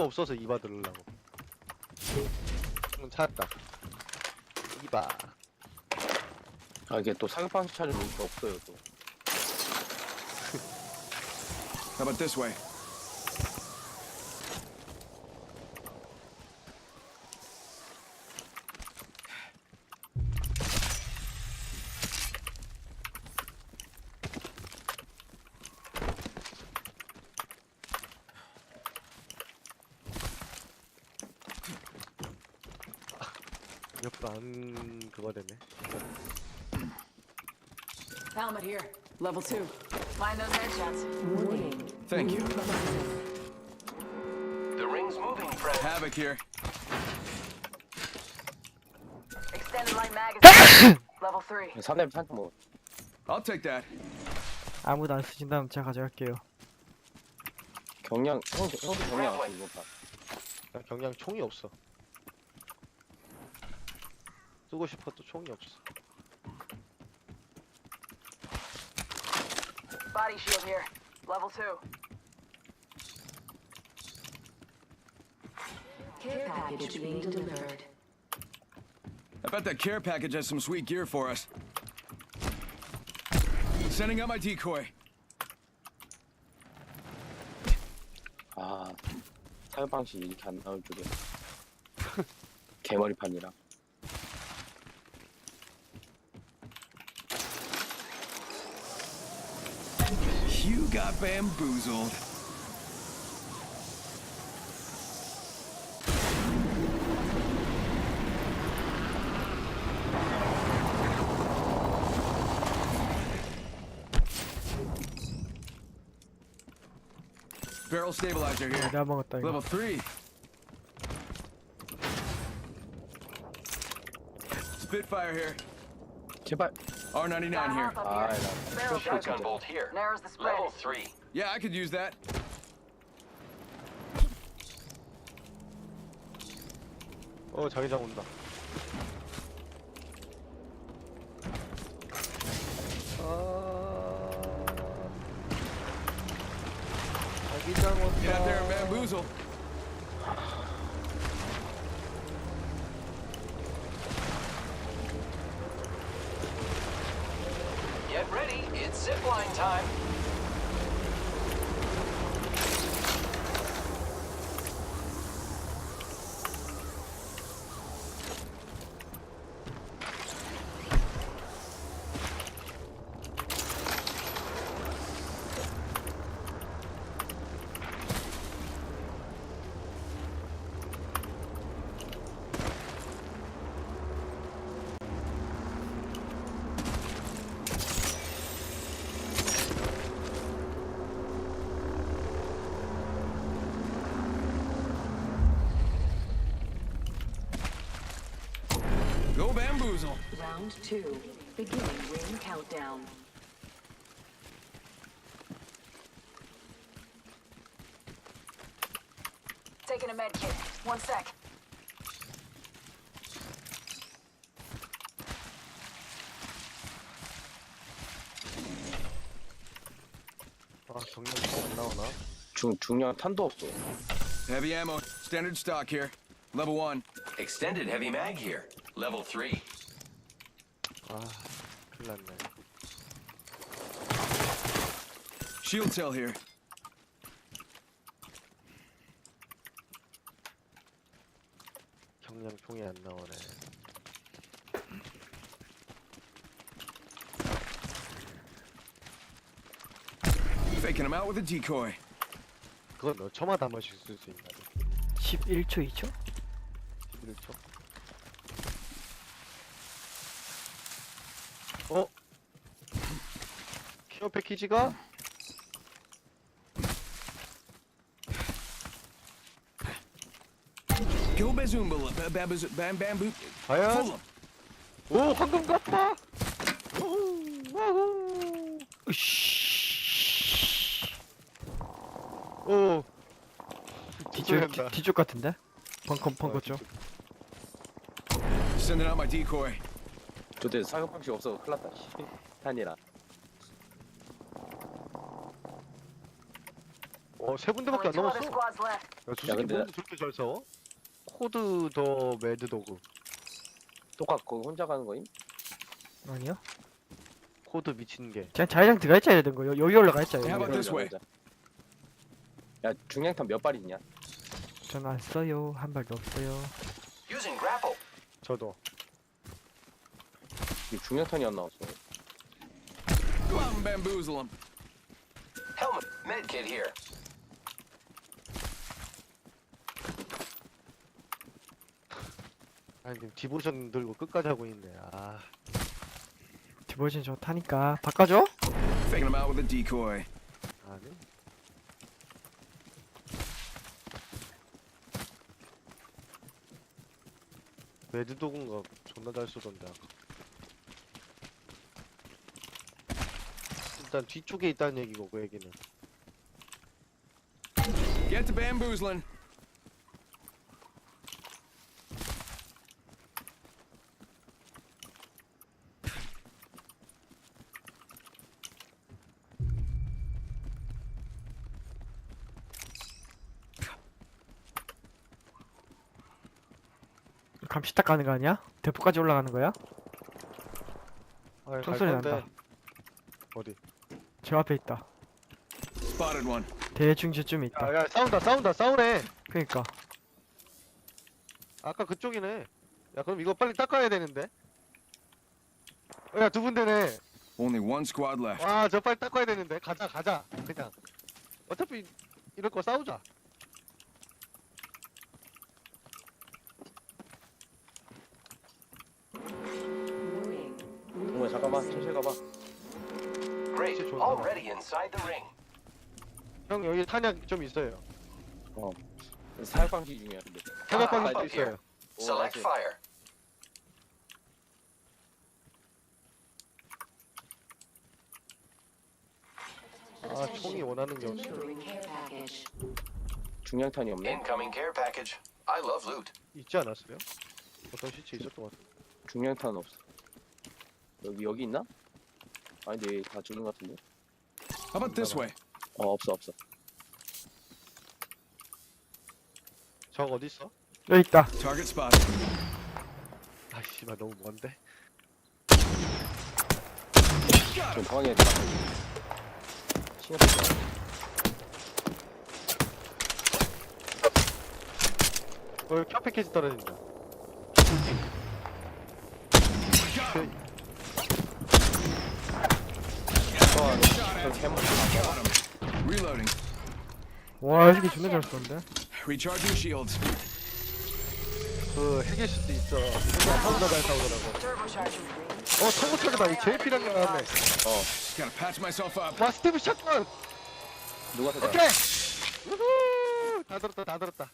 스모커 없어서 이바 들으려고. 응, 찾았다. 이바. 아 이게 또 사격방식 찾으면 이게 없어요 또. How about this way? 안 그거 되네. Helmet here. Level two. Mind those headshots. Warning. Thank you. The ring's moving, friend. Havoc here. Extended light magazine. Level three. 사내 상품 뭐 I'll take that. 아무도 안 쓰신다면 제가 가져갈게요. 경량 형 형도 경량 없어 이거 봐. 나 경량 총이 없어. 쓰고 싶어도 총이 없어. Body shield here. Level two. Care package being delivered. I bet that care package has some sweet gear for us. Sending out my decoy. 아 사격 방식 이렇게 안 나올 줄이야. 개머리판이라. got bamboozled. Barrel stabilizer here. 내가 먹었다 이거. Level three. Spitfire here. 제발. R99 Got here. Hawk up 아, here. 나 Barrel 슈퍼 Shotgun 진짜. bolt here. Narrows the spread. Level three. Yeah, I could use that. 어 자기장 온다. 아... 자기장 온다. Get out there and bamboozle. Go bamboozle. Round two. Beginning ring countdown. Taking a med kit. One sec. 아 경량 총안 나오나? 중 중량 탄도 없어. Heavy ammo. Standard stock here. Level one. Extended heavy mag here. Level three. 아 큰일 났네. Shield cell here. 경량 총이 안 나오네. Faking him out with a decoy. 그건 너 번씩 쓸수 있나? 11초 2초? 11초. 어? 케어 패키지가? Go bazoomba. Bam. 과연? Full 'em. 오 황금 같다! 오 뒤쪽. 뒤- 뒤쪽 같은데? 벙커 벙커 어, 쪽. Sending out my decoy. 저때 사격방식 없어 큰일 났다. 씨. 탄이라. 어, 세 군데밖에 안 남았어. 야, 새끼 근데 뭔데 저렇게 잘 싸워? 코드 더 매드 도그. 똑같고 혼자 가는 거임? 아니요. 코드 미친 게. 그냥 자기장 들어가 있자 이러던 거. 여- 여기 올라가 있자. 여기. about this way? 그러자. 야 중량탄 몇 발이냐? 전안 써요. 한 발도 없어요. 저도. 이 중량탄이 안 나왔어. Go out and bamboozle them. Helmet. Medkit here. 아니 지금 디보션 들고 끝까지 하고 있네. 아, 디버전 좋다니까. 바꿔줘? Faking them out with a decoy. 아니. 매드 도그인가 존나 잘 쏘던데 아까. 일단 뒤쪽에 있다는 얘기고 그 얘기는. Get to bamboozling. 감시 딱 가는 거 아니야? 대포까지 올라가는 거야? 아, 총소리 건데. 난다. 어디? 저 앞에 있다. Spotted one. 대충 저쯤에 있다. 야, 야, 싸운다, 싸운다, 싸우네. 그니까. 아까 그쪽이네. 야, 그럼 이거 빨리 닦아야 되는데. 어, 야, 두 군데네. Only one squad left. 와, 저 빨리 닦아야 되는데. 가자, 가자. 그냥. 어차피 이럴 거 싸우자. 동호야 잠깐만 천천히 가봐. Great. 진짜 좋다. Already inside the ring. 형 여기 탄약 좀 있어요. 방식 중이야 근데. 탄약 아, 방도 아, 있어요. 오, Select fire. 아, 총이 원하는 게 없어. Delivering care package. 중량탄이 없네. Incoming care package. I love loot. 있지 않았어요? 어떤 시체 있었던 것 같아. 중량탄 없어. 여기 여기 있나? 아니 근데 다 죽은 것 같은데. How about this way? 어 없어 없어. 적 어디 있어? 여기 있다. Target spotted. 아, 씨발 너무 먼데. 좀 방해해 줘. 신경 쓰지 어, 켜 패키지 떨어진다. 마. 저 개목 Reloading. 와, 이 새끼 존나 잘 쏘는데? Recharging shields. 그 핵일 수도 있어. 혼자 싸우다 잘 싸우더라고. Turbocharger green. 어, 통구차다. 이 제일 필요한 게 나왔네. Gotta patch myself up. 와, 스티브 샷건. 누가 더 오케이. 우후. 다 들었다, 다 들었다.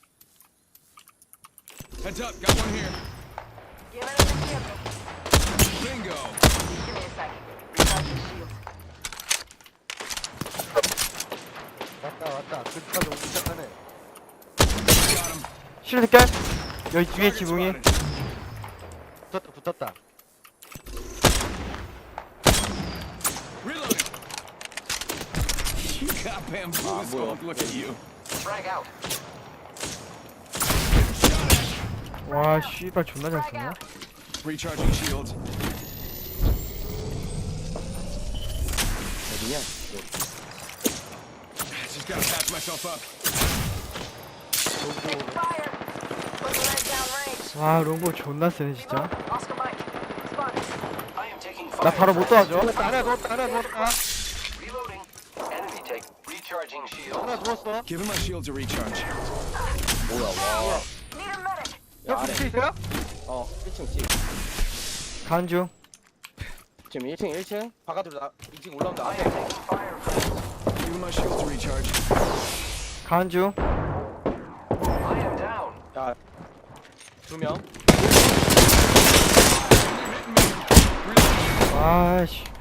Heads up. Got one here. Give it a give. Bingo. Give me a second. Shield. 왔다. 근처도 오기 시작하네. 실드 깔? 여기 뒤에 지붕이. 붙었다, 붙었다. Reloading. You got bamboozled. 뭐야. Look at you. Frag out. 와, 씨발 존나 잘 쏘네. Recharging shields. 어디냐? Just gotta patch myself up. Fire. Put the leg down range. 와, 롱보 존나 세네 진짜. Oscar Mike. Spotted. I am taking 나 fire. 바로 못 도와줘. 하나 누웠다, 하나 누웠다. Reloading. Enemy take. Recharging shield. 하나 누웠어. Giving my shields a recharge. 뭐야 와. Need a medic. 형. 붙여 있어요? 어 1층 집. 간중. 지금 1층 1층 바깥으로 나 2층 올라온다. I 앞에. am taking fire. Giving my shields a recharge. 간중. I am down. 야. 두 명. 와, 씨.